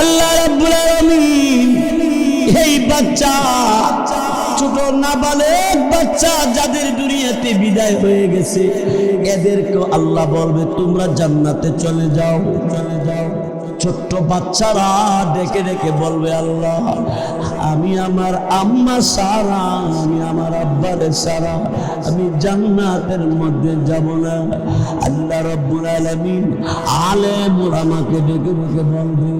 আল্লাহ রাব্বুল আলামিন, এই বাচ্চা ছোট নাবালক বাচ্চা যাদের দুনিয়াতে বিদায় হয়ে গেছে, এদেরকে আল্লাহ বলবে, তোমরা জান্নাতে চলে যাও চলে যাও। ছোট্ট বাচ্চারা ডেকে ডেকে বলবে, আল্লাহ, আমি আমার আম্মা সারা, আমি আমার আব্বারে সারা, আমি জান্নাতের মধ্যে যাব না। আল্লাহ রব্বুল আলামিন আলেমুল আমাকে ডেকে ডেকে বলবে,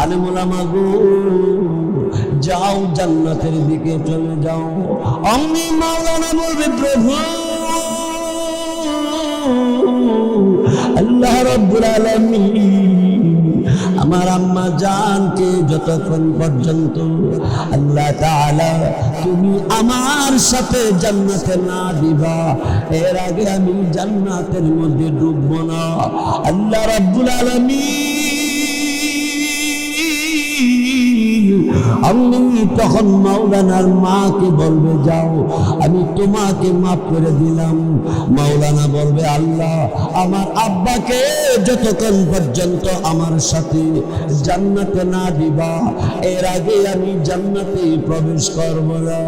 আলেমুল আমাগো যাও জান্নাতের দিকে চলে যাও। অমনি মাওলানা বলবে, প্রভু, আল্লাহ রব্বুল আলামিন আমার আম্মা জানকে যতক্ষণ পর্যন্ত আল্লাহ তাআলা তুমি আমার সাথে জান্নাতে না দিবা, এর আগে আমি জান্নাতের মধ্যে ডুববো না। আল্লাহ রাব্বুল আলামিন আমি তখন মাওলানার মাকে বলবে, যাও, আমি তোমাকে মাফ করে দিলাম। মাওলানা বলবে, আল্লাহ, আমার আব্বাকে যতক্ষণ পর্যন্ত আমার সাথে জান্নাতে না দিবা, এর আগে আমি জান্নাতে প্রবেশ করব না।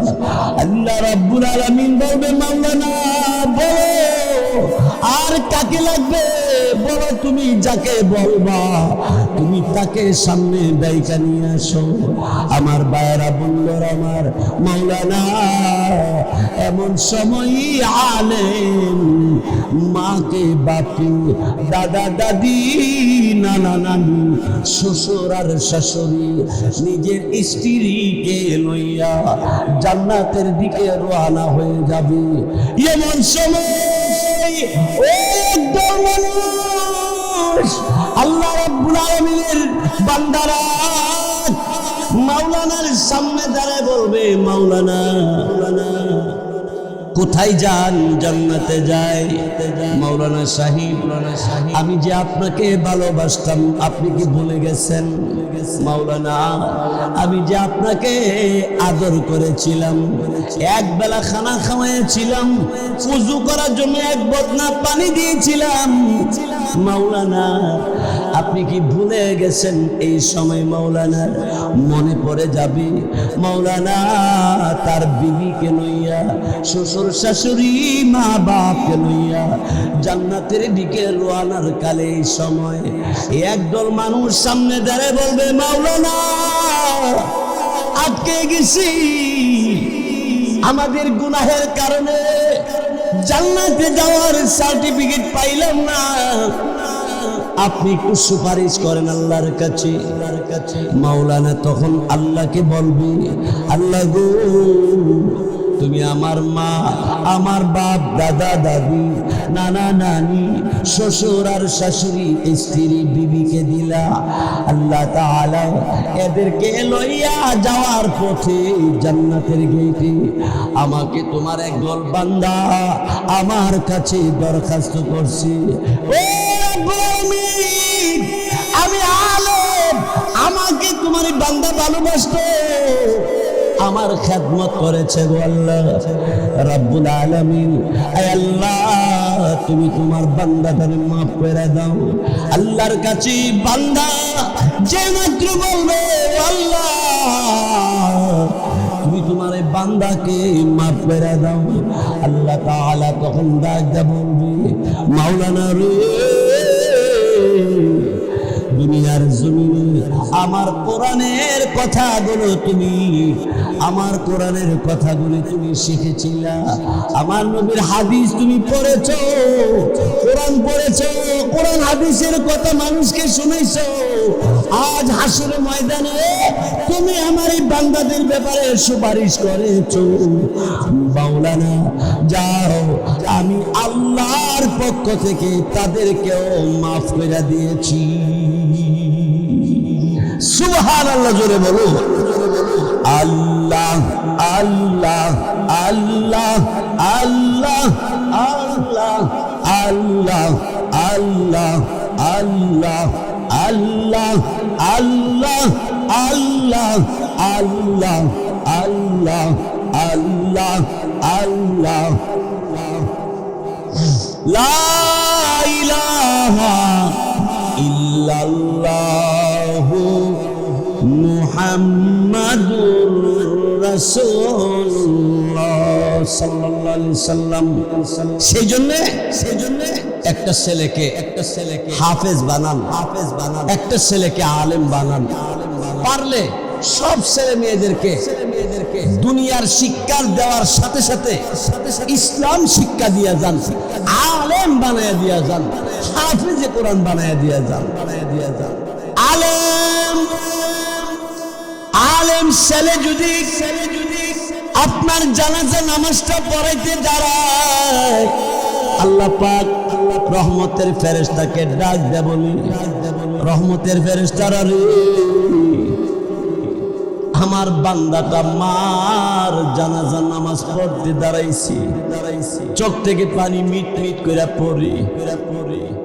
আল্লাহ রাব্বুল আলামিন বলবে, মাওলানা, বলো আর কাকে লাগবে? বলো তুমি যাকে বলবা। তুমি তাকে সামনে ডাইকা নিয়ে আসো। আমার বায়রা বলল আমার, মাওলানা, এমন সময়ই আলেম, মাকে বাপকে দাদা, দাদি, নানা, নানি, শ্বশুর আর শাশুড়ি নিজের স্ত্রীকে লইয়া জান্নাতের দিকে রওনা হয়ে যাবে। এমন সময় মাওলানার সামনে দাঁড়ায় বলবে মাওলানা মাওলানা। কোথায় যান? জান্নাতে যায় মাওলানা সাহিব, আমি যে আপনাকে ভালোবাসতাম, আপনি কি ভুলে গেছেন? মাওলানা, আমি যে আপনাকে আদর করেছিলাম, এক বেলা খানা খাওয়াইছিলাম, উজু করার জন্য এক বদনা পানি দিয়েছিলাম। মাওলানা, আপনি কি ভুলে গেছেন এই সময় মাওলানার মনে পড়ে যাবে। মাওলানা, তার বিবিকে লইয়া শ্বশুর শাশুড়ি, মা বাপকে লইয়া জান্নাতের দিকে রোয়ানার কালে সময় একদল মানুষ সামনে দাঁড়ায় বলবে, মাওলানা, আটকে গেছি। আমাদের গুনাহের কারণে জান্নাতে যাওয়ার সার্টিফিকেট পাইলাম না। আপনি একটু সুপারিশ করেন আল্লাহর কাছে আল্লাহর কাছে। মাওলানা তখন আল্লাহকে বলবে, আল্লাহ গো তুমি আমার মা, আমার বাপ, দাদা, দাদি, নানা, নানি, শ্বশুর আর শাশুড়ি, স্ত্রী, বিবিকে দিলা। আল্লাহ তাআলা এদেরকে লইয়া যাওয়ার পথে জান্নাতের গেটে আমাকে তোমার এক একদল বান্দা আমার কাছে দরখাস্ত করছে। আমি আলো আমাকে তোমার বান্দা ভালোবাসতো। আমার খেদমত করেছে আল্লাহ। রাব্বুল আলামিন আল্লাহ, তুমি তোমার বান্দাটারে মাফ করে দাও। আল্লাহর কাছে বান্দা যে মাত্র বলবে আল্লাহ, তুমি তোমার এই বান্দাকে মাফ করে দাও। আল্লাহ তাআলা তখন ডাক দা বলবে, মাওলানা রে, দুনিয়ার জমিনে আমার কোরআনের কথাগুলো তুমি আমার কোরআনের কথাগুলি তুমি শিখেছিলা। আমার নবীর হাদিস তুমি পড়েছ, কোরআন পড়েছ, কোরআন হাদিসের কথা মানুষকে শুনেছ। আজ হাসুরে ময়দানে তুমি আমার এই বান্দাদের ব্যাপারে সুপারিশ করেছ। বাউলানা যাও, আমি আল্লাহর পক্ষ থেকে তাদেরকেও মাফ করে দিয়েছি। সুবহান আল্লাহ জোরে বলো আল্লাহ আল্লাহ আল্লাহ আল্লাহ আল্লাহ আল্লাহ আল্লাহ আল্লাহ আল্লাহ আল্লাহ আল্লাহ আল্লাহ আল্লাহ আল্লাহ আল্লাহ লা ইলাহা ইল্লা ইল্লাল্লাহু মুহাম্মাদুর সাল্লাম। সেই সেই একটা ছেলেকে একটা ছেলেকে হাফেজ বানান হাফেজ বানান। একটা ছেলেকে আলেম বানান। পারলে সব ছেলে মেয়েদেরকে দুনিয়ার শিক্ষা দেওয়ার সাথে সাথে ইসলাম শিক্ষা দিয়া যান, আলেম বানায় দিয়া যান, হাফিজে কোরআন বানায় দিয়া যান, বানায় দিয়া যান। আলেম আলেম ছেলে যদি আপনার জানাজা নামাজটা পড়াইতে দাঁড়ায়, আল্লাহ পাক রহমতের ফেরেস্তাকে ডাক দেবলি রহমতের ফেরেস্তারা রে। আমার বান্দাটা মার জানাজা নামাজ পড়তে দাঁড়াইছি। চোখ থেকে পানি মিট মিট করে পড়ি।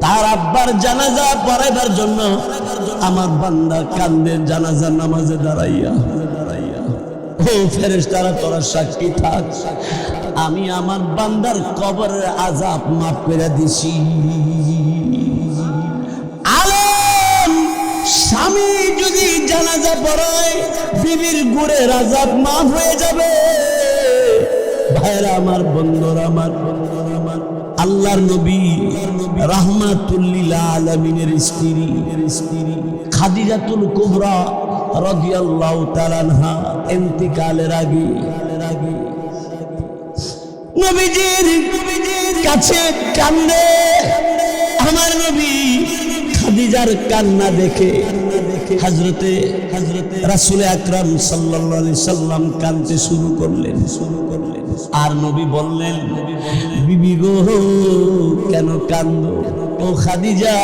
তার আব্বার জানাজা পড়াইবার জন্য আমার বান্দা কান্দে জানাজা নামাজে দাঁড়াইয়া। ও ফেরেস তারা তোরা সাক্ষী থাক। আমি আমার বান্দার কবরের আজাব মাফ করে দিছি। স্বামী যদি জানাজা পড়ায়, বিবির গুড়ে রাজাব মাফ হয়ে যাবে। ভাইরা আমার, বন্ধুরা আমার বন্ধুরা আমার আল্লাহর নবী রাহমাতুল্লিল আলমিনের স্ত্রী স্ত্রী খাদিজাতুল কুবরা রাদিয়াল্লাহু তাআলা আনহা ইন্তিকালের আগে আগে নবীজির কাছে কান্দে। আমার নবী খাদিজার কান্না দেখে হজরতে হজরতে রাসুল আকরাম সাল্লি সাল্লাম কানতে শুরু করলেন। শুরু করলেন আর নবী বললেন, বিবি গো, কেন কান্দ ও খাদিজা